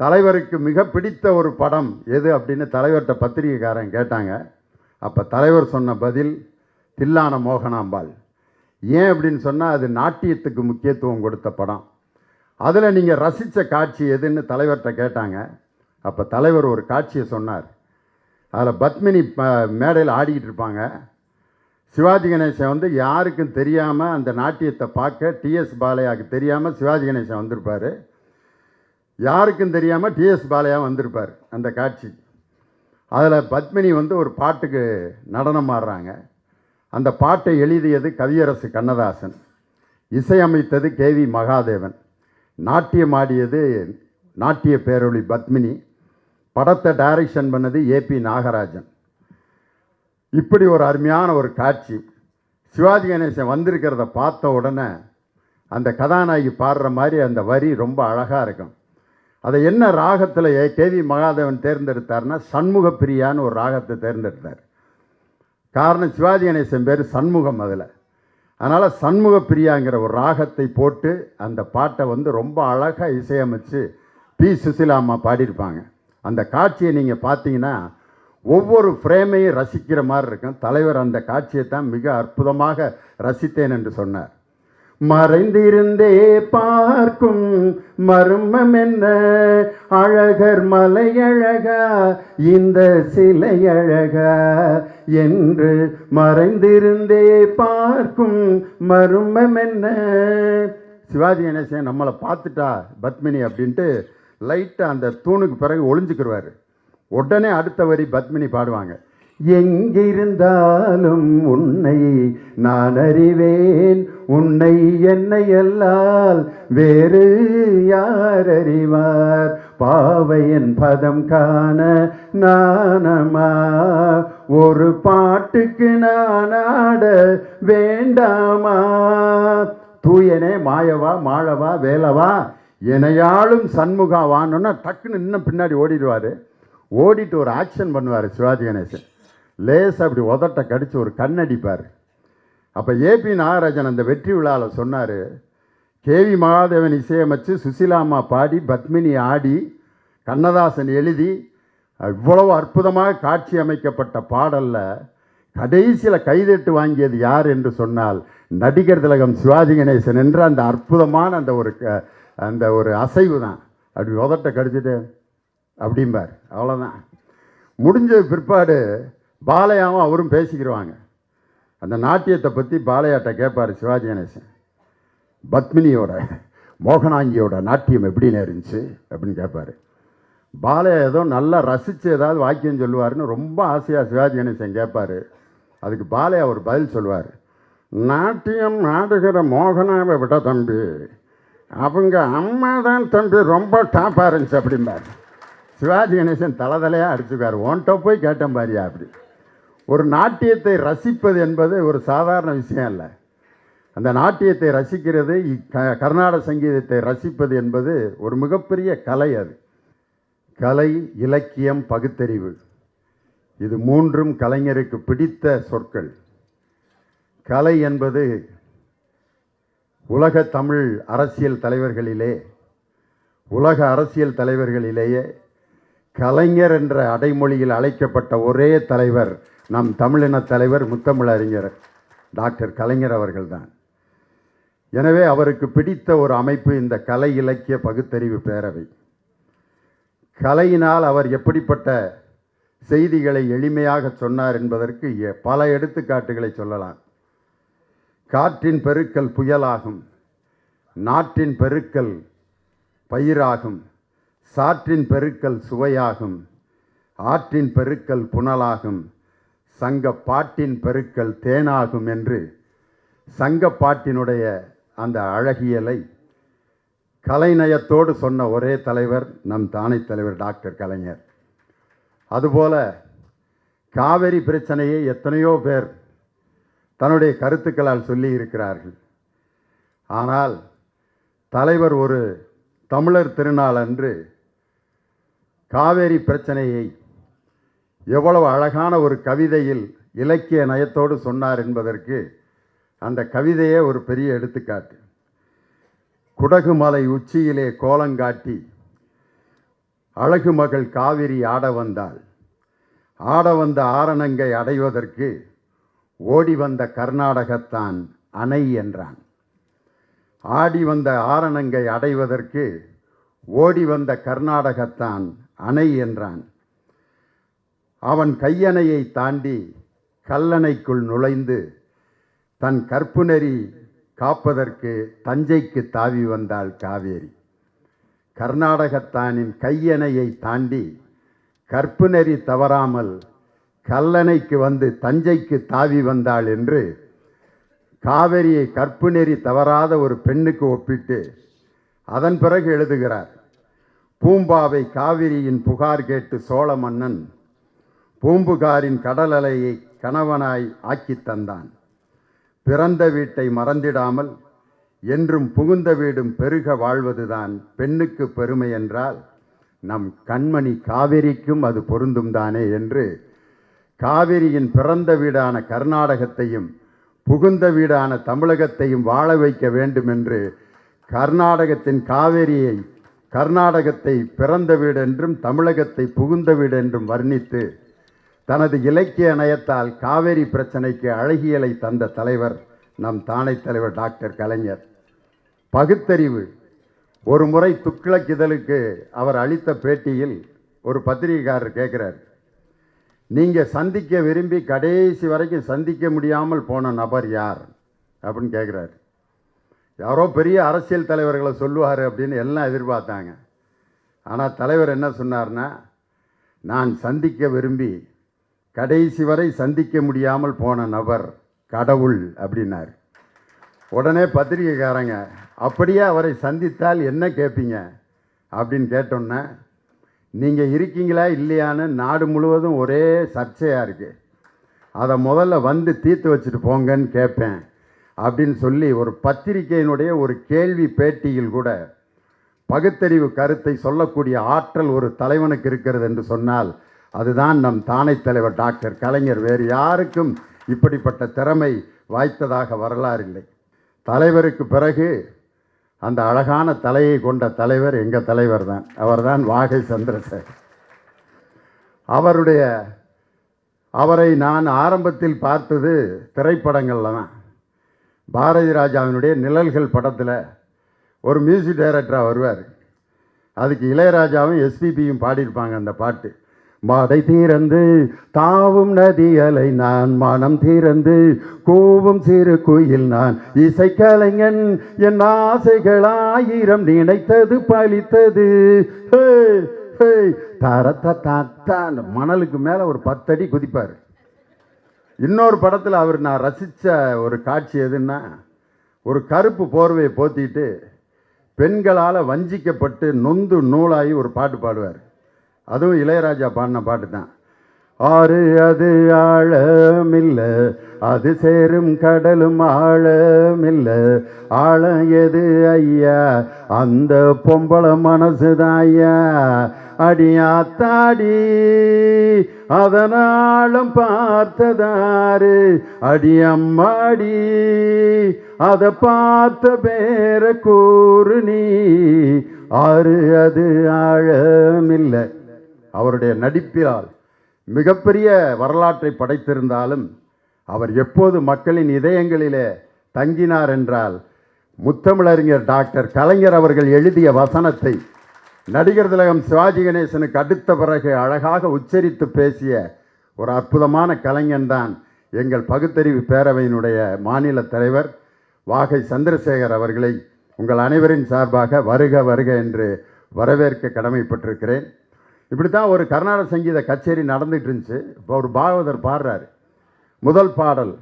தலைவருக்கு மிக பிடித்த ஒரு படம் எது அப்படின்னு தலைவர்கிட்ட பத்திரிகைக்காரன் கேட்டாங்க. அப்போ தலைவர் சொன்ன பதில் தில்லான மோகனாம்பாள். ஏன் அப்படின்னு சொன்னால் அது நாட்டியத்துக்கு முக்கியத்துவம் கொடுத்த படம். அதில் நீங்கள் ரசித்த காட்சி எதுன்னு தலைவர்கிட்ட கேட்டாங்க. அப்போ தலைவர் ஒரு காட்சியை சொன்னார். அதில் பத்மினி மேடையில் ஆடிக்கிட்டு இருப்பாங்க. சிவாஜி கணேசன் வந்து யாருக்கும் தெரியாமல் அந்த நாட்டியத்தை பார்க்க டிஎஸ் பாலையாவுக்கு தெரியாமல் சிவாஜி கணேசன் வந்திருப்பார். யாருக்கும் தெரியாமல் டிஎஸ் பாலையா வந்திருப்பார் அந்த காட்சி. அதில் பத்மினி வந்து ஒரு பாட்டுக்கு நடனம் ஆடுறாங்க. அந்த பாட்டை எழுதியது கவியரசு கண்ணதாசன். இசையமைத்தது கேவி மகாதேவன். நாட்டியம் ஆடியது நாட்டிய பேரொளி பத்மினி. படத்தை டைரக்ஷன் பண்ணது ஏபி நாகராஜன். இப்படி ஒரு அருமையான ஒரு காட்சி. சிவாஜி கணேசன் வந்திருக்கிறத பார்த்த உடனே அந்த கதாநாயகி பாடுற மாதிரி அந்த வரி ரொம்ப அழகாக இருக்கும். அதை என்ன ராகத்தில் கேவி மகாதேவன் தேர்ந்தெடுத்தார்னா சண்முக பிரியான்னு ஒரு ராகத்தை தேர்ந்தெடுத்தார். காரணம் சிவாஜி கணேசன் பேர் சண்முகம் அதில். அதனால் சண்முக பிரியாங்கிற ஒரு ராகத்தை போட்டு அந்த பாட்டை வந்து ரொம்ப அழகாக இசையமைச்சு பி சுசிலா அம்மா பாடியிருப்பாங்க. அந்த காட்சியை நீங்கள் பார்த்தீங்கன்னா ஒவ்வொரு ஃப்ரேமையும் ரசிக்கிற மாதிரி இருக்கும். தலைவர் அந்த காட்சியை தான் மிக அற்புதமாக ரசித்தேன் என்று சொன்னார். மறைந்திருந்தே பார்க்கும் மர்மம் என்ன? அழகர் மலை அழகா இந்த சிலை அழகா என்று மறைந்திருந்தே பார்க்கும் மர்மம் என்ன? சிவாஜி கணேசன் நம்மளை பார்த்துட்டா பத்மினி அப்படின்ட்டு லைட்டாக அந்த தூணுக்கு பிறகு ஒளிஞ்சுக்கிடுவார் உடனே அடுத்த வரி பத்மினி பாடுவாங்க. எங்கிருந்தாலும் உன்னை நான் அறிவேன். உன்னை என்னை அல்லால் வேறு யார் அறிவார்? பாவையன் பதம் காண நானமா? ஒரு பாட்டுக்கு நான் ஆட வேண்டாமா? தூயனே மாயவா மாழவா வேலவா? எனையாளும் சண்முகா வான்னு டக்குன்னு இன்னும் பின்னாடி ஓடிடுவார். ஓடிட்டு ஒரு ஆக்ஷன் பண்ணுவார் சிவாஜி கணேசன். லேசாக அப்படி உதட்ட கடித்து ஒரு கண்ணடிப்பார். அப்போ ஏபி நாகராஜன் அந்த வெற்றி விழாவில் சொன்னார் கேவி மகாதேவன் இசையமைச்சு சுசிலாமா பாடி பத்மினி ஆடி கண்ணதாசன் எழுதி இவ்வளவு அற்புதமாக காட்சி அமைக்கப்பட்ட பாடலில் கடைசியில் கைதட்டு வாங்கியது யார் என்று சொன்னால் நடிகர் திலகம் சிவாஜி கணேசன் என்ற அந்த அற்புதமான அந்த ஒரு க- அந்த ஒரு அசைவு தான் அப்படி உதட்ட கடிச்சிட்டு அப்படிம்பார். அவ்வளோதான் முடிஞ்ச பிற்பாடு பாலையாவும் அவரும் பேசிக்கிடுவாங்க அந்த நாட்டியத்தை பற்றி பாலையாட்ட கேட்பார் சிவாஜி கணேசன். பத்மினியோட மோகனாங்கியோட நாட்டியம் எப்படின்னு இருந்துச்சு அப்படின்னு கேட்பாரு பாலையா ஏதோ நல்லா ரசித்து ஏதாவது வாக்கியம் சொல்லுவாருன்னு ரொம்ப ஆசையாக சிவாஜி கணேசன் கேட்பாரு அதுக்கு பாலையா ஒரு பதில் சொல்லுவார். நாட்டியம் ஆடுகிற மோகனாவை விட தம்பி அவங்க அம்மா தான் தம்பி ரொம்ப டாப்பாக இருந்துச்சு அப்படிம்பார். சிவாஜி கணேசன் தலை தலையாக அடிச்சுக்கார் ஓன்ட்ட போய் கேட்டேன் பாரியா அப்படி. ஒரு நாட்டியத்தை ரசிப்பது என்பது ஒரு சாதாரண விஷயம் அல்ல. அந்த நாட்டியத்தை ரசிக்கிறது இ- க- கர்நாடக சங்கீதத்தை ரசிப்பது என்பது ஒரு மிகப்பெரிய கலை அது. கலை இலக்கியம் பகுத்தறிவு. இது மூன்றும் கலைஞருக்கு பிடித்த சொற்கள். கலை என்பது உலக தமிழ் அரசியல் தலைவர்களிலே உலக அரசியல் தலைவர்களிலேயே கலைஞர் என்ற அடைமொழியில் அழைக்கப்பட்ட ஒரே தலைவர் நம் தமிழின தலைவர் முத்தமிழறிஞர் டாக்டர் கலைஞர் அவர்கள்தான். எனவே அவருக்கு பிடித்த ஒரு அமைப்பு இந்த கலை இலக்கிய பகுத்தறிவு பேரவை. கலையினால் அவர் எப்படிப்பட்ட செய்திகளை எளிமையாக சொன்னார் என்பதற்கு பல எடுத்துக்காட்டுகளை சொல்லலாம். காற்றின் பெருக்கல் புயலாகும் நாட்டின் பெருக்கல் பயிராகும் சாற்றின் பெருக்கல் சுவையாகும் ஆற்றின் பெருக்கல் புனலாகும் சங்க பாட்டின் பெருக்கல் தேனாகும் என்று சங்க பாட்டினுடைய அந்த அழகியலை கலைநயத்தோடு சொன்ன ஒரே தலைவர் நம் தானை தலைவர் டாக்டர் கலைஞர். அதுபோல காவிரி பிரச்சனையை எத்தனையோ பேர் தன்னுடைய கருத்துக்களால் சொல்லி இருக்கிறார்கள். ஆனால் தலைவர் ஒரு தமிழர் திருநாள் அன்று காவேரி பிரச்சனையை எவ்வளவு அழகான ஒரு கவிதையில் இலக்கிய நயத்தோடு சொன்னார் என்பதற்கு அந்த கவிதையே ஒரு பெரிய எடுத்துக்காட்டு. குடகு மலை உச்சியிலே கோலங்காட்டி அழகு மகள் காவிரி ஆட வந்தாள். ஆட வந்த ஆரணங்கை அடைவதற்கு ஓடி வந்த கர்நாடகத்தான் அணை என்றான். ஆடி வந்த ஆரணங்கை அடைவதற்கு ஓடி வந்த கர்நாடகத்தான் அணை என்றான். அவன் கையணையை தாண்டி கல்லணைக்குள் நுழைந்து தன் கற்பு நெறி காப்பதற்கு தஞ்சைக்கு தாவி வந்தாள் காவேரி. கர்நாடகத்தானின் கையணையை தாண்டி கற்பு நெறி தவறாமல் கல்லணைக்கு வந்து தஞ்சைக்கு தாவி வந்தாள் என்று காவிரியை கற்பு நெறி தவறாத ஒரு பெண்ணுக்கு ஒப்பிட்டு அதன் பிறகு எழுதுகிறார். பூம்பாவை காவிரியின் புகார் கேட்டு சோழ மன்னன் பூம்புகாரின் கடல் அலையை கணவனாய் ஆக்கித் தந்தான். பிறந்த வீட்டை மறந்திடாமல் என்றும் புகுந்த வீடும் பெருக வாழ்வதுதான் பெண்ணுக்கு பெருமை என்றால் நம் கண்மணி காவிரிக்கும் அது பொருந்தும் தானே என்று காவிரியின் பிறந்த வீடான கர்நாடகத்தையும் புகுந்த வீடான தமிழகத்தையும் வாழ வைக்க வேண்டும் என்று கர்நாடகத்தின் காவேரியை கர்நாடகத்தை பிறந்த வீடென்றும் தமிழகத்தை புகுந்த வீடென்றும் வர்ணித்து தனது இலக்கிய நயத்தால் காவேரி பிரச்சனைக்கு அழகியலை தந்த தலைவர் நம் தானை தலைவர் டாக்டர் கலைஞர். பகுத்தறிவு. ஒரு முறை துக்ளக் அவர் அளித்த பேட்டியில் ஒரு பத்திரிகைக்காரர் கேட்குறார். நீங்கள் சந்திக்க விரும்பி கடைசி வரைக்கும் சந்திக்க முடியாமல் போன நபர் யார்? அப்படின்னு கேட்குறாரு. யாரோ பெரிய அரசியல் தலைவர்களை சொல்லுவார் அப்படின்னு எல்லாம் எதிர்பார்த்தாங்க. ஆனால் தலைவர் என்ன சொன்னார்னா நான் சந்திக்க விரும்பி கடைசி வரை சந்திக்க முடியாமல் போன நபர் கடவுள் அப்படின்னார். உடனே பத்திரிகைக்காரங்க அப்படியே அவரை சந்தித்தால் என்ன கேட்பீங்க அப்படின்னு கேட்டோன்னே நீங்கள் இருக்கீங்களா இல்லையான்னு நாடு முழுவதும் ஒரே சர்ச்சையாக இருக்குது அதை முதல்ல வந்து தீர்த்து வச்சுட்டு போங்கன்னு கேட்பேன் அப்படின்னு சொல்லி ஒரு பத்திரிகையினுடைய ஒரு கேள்வி பேட்டியில் கூட பகுத்தறிவு கருத்தை சொல்லக்கூடிய ஆற்றல் ஒரு தலைவனுக்கு இருக்கிறது என்று சொன்னால் அதுதான் நம் தானை தலைவர் டாக்டர் கலைஞர். வேறு யாருக்கும் இப்படிப்பட்ட திறமை வாய்த்ததாக வரலாறு இல்லை. தலைவருக்கு பிறகு அந்த அழகான தலையை கொண்ட தலைவர் எங்கள் தலைவர் தான். அவர்தான் வாகை சந்திரசேகர். அவருடைய அவரை நான் ஆரம்பத்தில் பார்த்தது திரைப்படங்களில் தான். பாரதி ராஜாவினுடைய நிழல்கள் படத்தில் ஒரு மியூசிக் டைரக்டராக வருவார். அதுக்கு இளையராஜாவும் எஸ்பிபியும் பாடியிருப்பாங்க அந்த பாட்டு. மாடை தீரந்து தாவும் நதியலை நான் மனம் தீரந்து கூவும் சிறு குயில் நான் இசைக்கலைஞன். என் ஆசைகள் ஆயிரம் நினைத்தது பழித்தது ஹே, ஹே, தரத்த தாத்தா அந்த மணலுக்கு மேலே ஒரு பத்தடி குதிப்பார். இன்னொரு படத்தில் அவர் நான் ரசித்த ஒரு காட்சி எதுன்னா ஒரு கருப்பு போர்வையை போத்திட்டு பெண்களால் வஞ்சிக்கப்பட்டு நொந்து நூலாகி ஒரு பாட்டு பாடுவார். அதுவும் இளையராஜா பாடின பாட்டு தான் ஆறு அது ஆழமில்ல அது சேரும் கடலும் ஆழமில்ல. ஆழம் எது ஐயா? அந்த பொம்பளை மனசுதான் ஐயா. அடியாத்தாடி அதனாலும் பார்த்ததாரு அடியம்மாடி அதை பார்த்த பேர கூறு நீ. ஆறு அது ஆழமில்லை. அவருடைய நடிப்பினால் மிகப்பெரிய வரலாற்றை படைத்திருந்தாலும் அவர் எப்போது மக்களின் இதயங்களிலே தங்கினார் என்றால் முத்தமிழறிஞர் டாக்டர் கலைஞர் அவர்கள் எழுதிய வசனத்தை நடிகர் திலகம் சிவாஜி கணேசனுக்கு அடுத்த பிறகு அழகாக உச்சரித்து பேசிய ஒரு அற்புதமான கலைஞன்தான் எங்கள் பகுத்தறிவு பேரவையினுடைய மாநில தலைவர் வாகை சந்திரசேகர் அவர்களை உங்கள் அனைவரின் சார்பாக வருக வருக என்று வரவேற்க கடமைப்பட்டிருக்கிறேன். இப்படி தான் ஒரு கர்நாடக சங்கீத கச்சேரி நடந்துட்டு இருந்துச்சு இப்போ ஒரு பாகவதர் பாடுறாரு. முதல் பாடல்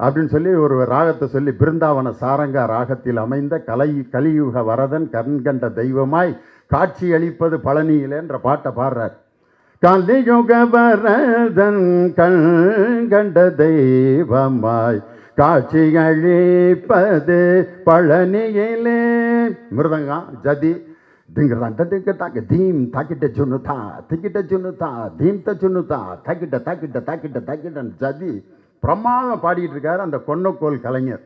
அப்படின்னு சொல்லி ஒரு ராகத்தை சொல்லி பிருந்தாவன சாரங்கா ராகத்தில் அமைந்த கலை கலியுக வரதன் கண்கண்ட தெய்வமாய் காட்சி அளிப்பது பழனியிலேன்ற பாட்டை பாடுறார். கலியுக வரதன் கண் கண்ட தெய்வமாய் காட்சி அழிப்பது பழனியிலே. மிருதங்கம் ஜதி ದಿಂಗ್ರಂತ ದಿಕ್ಕ ತಾಕ ಧೀಮ್ ತಾಕಿಟ್ಟ ಚುನ್ನುತಾ ತಿಕ್ಕಿಟ್ಟ ಚುನ್ನುತಾ தீம்த சுன்னுதா தாக்கிட்ட தாக்கிட்ட தாக்கிட்ட தாக்கிட்ட ஜதி பிரமாதம் பாடிட்டு இருக்காரு அந்த கொன்னக்கோல் கலைஞர்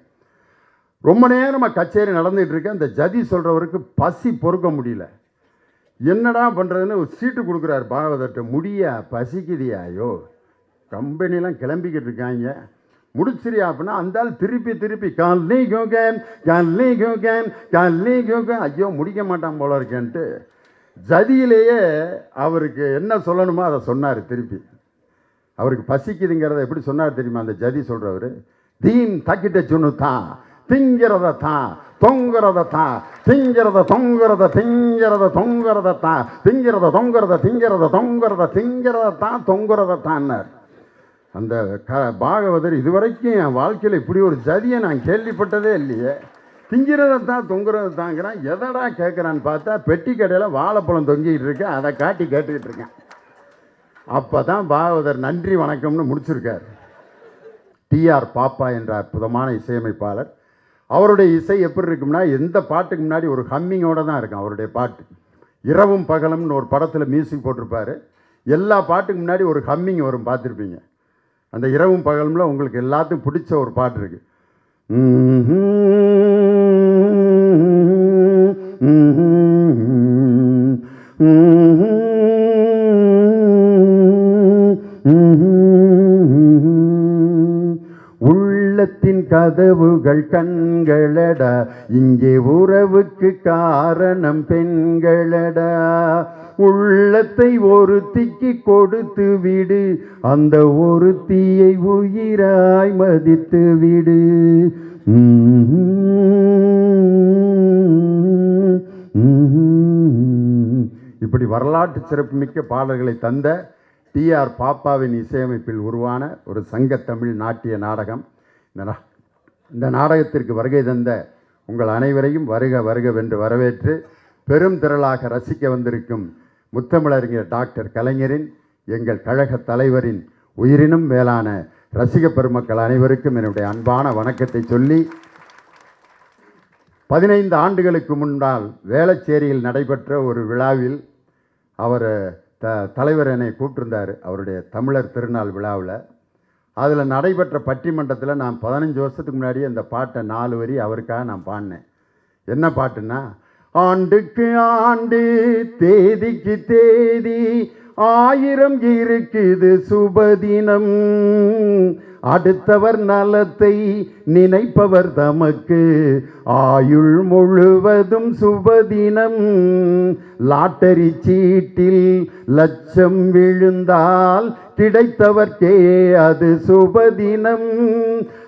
ரொம்ப நேரமாக கச்சேரி நடந்துகிட்டு இருக்கு அந்த ஜதி சொல்கிறவருக்கு பசி பொறுக்க முடியல என்னடா பண்ணுறதுன்னு ஒரு சீட்டு கொடுக்குறாரு பாகவதர்கிட்ட முடியா பசிக்குதியா ஐயோ கம்பெனிலாம் கிளம்பிக்கிட்டு இருக்காங்க முடிச்சிரியா அப்படின்னா அந்த திருப்பி திருப்பி கல்லி கோகேன் கல்லி கோகேன் கல்லி கோகேன் ஐயோ முடிக்க மாட்டான் போல இருக்கேன்ட்டு. ஜதியிலேயே அவருக்கு என்ன சொல்லணுமோ அதை சொன்னார் திருப்பி. அவருக்கு பசிக்குதுங்கிறத எப்படி சொன்னார் தெரியுமா? அந்த ஜதி சொல்கிறவர் தீன் தக்கிட்ட சொன்னு தான் திங்கிறத தான் தொங்குறத தான் திங்கிறத தொங்குறத திங்கிறத தொங்குறத தான் திங்கிறத தொங்குறத திங்கிறத தொங்குறத திங்கிறத தான் தொங்குறத தான்னார். அந்த க பாகவதர் இதுவரைக்கும் என் வாழ்க்கையில் இப்படி ஒரு ஜதியை நான் கேள்விப்பட்டதே இல்லையே. திங்கிறத தான் தொங்குறத தாங்கிறான். எதடா கேட்குறான்னு பார்த்தா பெட்டி கடையில் வாழைப்பழம் தொங்கிட்டு இருக்கேன் அதை காட்டி கேட்டுக்கிட்டு இருக்கேன். அப்போ தான் பாகவதர் நன்றி வணக்கம்னு முடிச்சிருக்கார். டிஆர் பாப்பா என்ற அற்புதமான இசையமைப்பாளர். அவருடைய இசை எப்படி இருக்கும்னா எந்த பாட்டுக்கு முன்னாடி ஒரு ஹம்மிங்கோடு தான் இருக்கும் அவருடைய பாட்டு. இரவும் பகலும்னு ஒரு படத்தில் மியூசிக் போட்டிருப்பார். எல்லா பாட்டுக்கு முன்னாடி ஒரு ஹம்மிங் வரும் பார்த்துருப்பீங்க. அந்த இரவும் பகலும்ல உங்களுக்கு எல்லாத்துக்கும் பிடிச்ச ஒரு பாட்டு இருக்குது கதவுகள் கண்களடா இங்கே உறவுக்கு காரணம் பெண்களடா. உள்ளத்தை ஒருத்திக்கு கொடுத்து விடு. அந்த ஒருத்தியை உயிராய் மதித்து விடு. இப்படி வரலாற்று சிறப்புமிக்க பாடல்களை தந்த டிஆர் பாப்பாவின் இசையமைப்பில் உருவான ஒரு சங்க தமிழ் நாட்டிய நாடகம். இந்த இந்த நாடகத்திற்கு வருகை தந்த உங்கள் அனைவரையும் வருக வருகவென்று வரவேற்று பெரும் திரளாக ரசிக்க வந்திருக்கும் முத்தமிழறிஞர் டாக்டர் கலைஞரின் எங்கள் கழக தலைவரின் உயிரினும் மேலான ரசிக பெருமக்கள் அனைவருக்கும் என்னுடைய அன்பான வணக்கத்தை சொல்லி பதினைந்து ஆண்டுகளுக்கு முன்னால் வேளச்சேரியில் நடைபெற்ற ஒரு விழாவில் அவர் த தலைவர் என்னை கூப்பிட்டிருந்தார் அவருடைய தமிழர் திருநாள் விழாவில். அதில் நடைபெற்ற பட்டிமன்றத்தில் நான் பதினஞ்சு வருஷத்துக்கு முன்னாடி அந்த பாட்டை நாலு வரி அவருக்காக நான் பாடினேன். என்ன பாட்டுன்னா ஆண்டுக்கு ஆண்டு தேதிக்கு தேதி ஆயிரம் இருக்குது சுபதினம். அடுத்தவர் நலத்தை நினைப்பவர் தமக்கு. ஆயுள் முழுவதும் சுபதினம். லாட்டரி சீட்டில் லட்சம் விழுந்தால் கிடைத்தவர்க்கே அது சுபதினம்.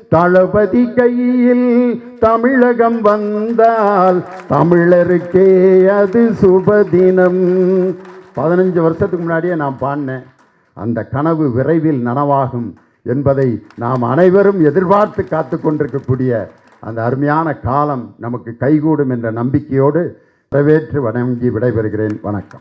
தளபதி கையில் தமிழகம் வந்தால் தமிழருக்கே அது சுபதினம். பதினஞ்சு வருஷத்துக்கு முன்னாடியே நான் பாடினேன். அந்த கனவு விரைவில் நனவாகும் என்பதை நாம் அனைவரும் எதிர்பார்த்து காத்து கொண்டிருக்கக்கூடிய அந்த அருமையான காலம் நமக்கு கைகூடும் என்ற நம்பிக்கையோடு வரவேற்று வணங்கி விடைபெறுகிறேன். வணக்கம்.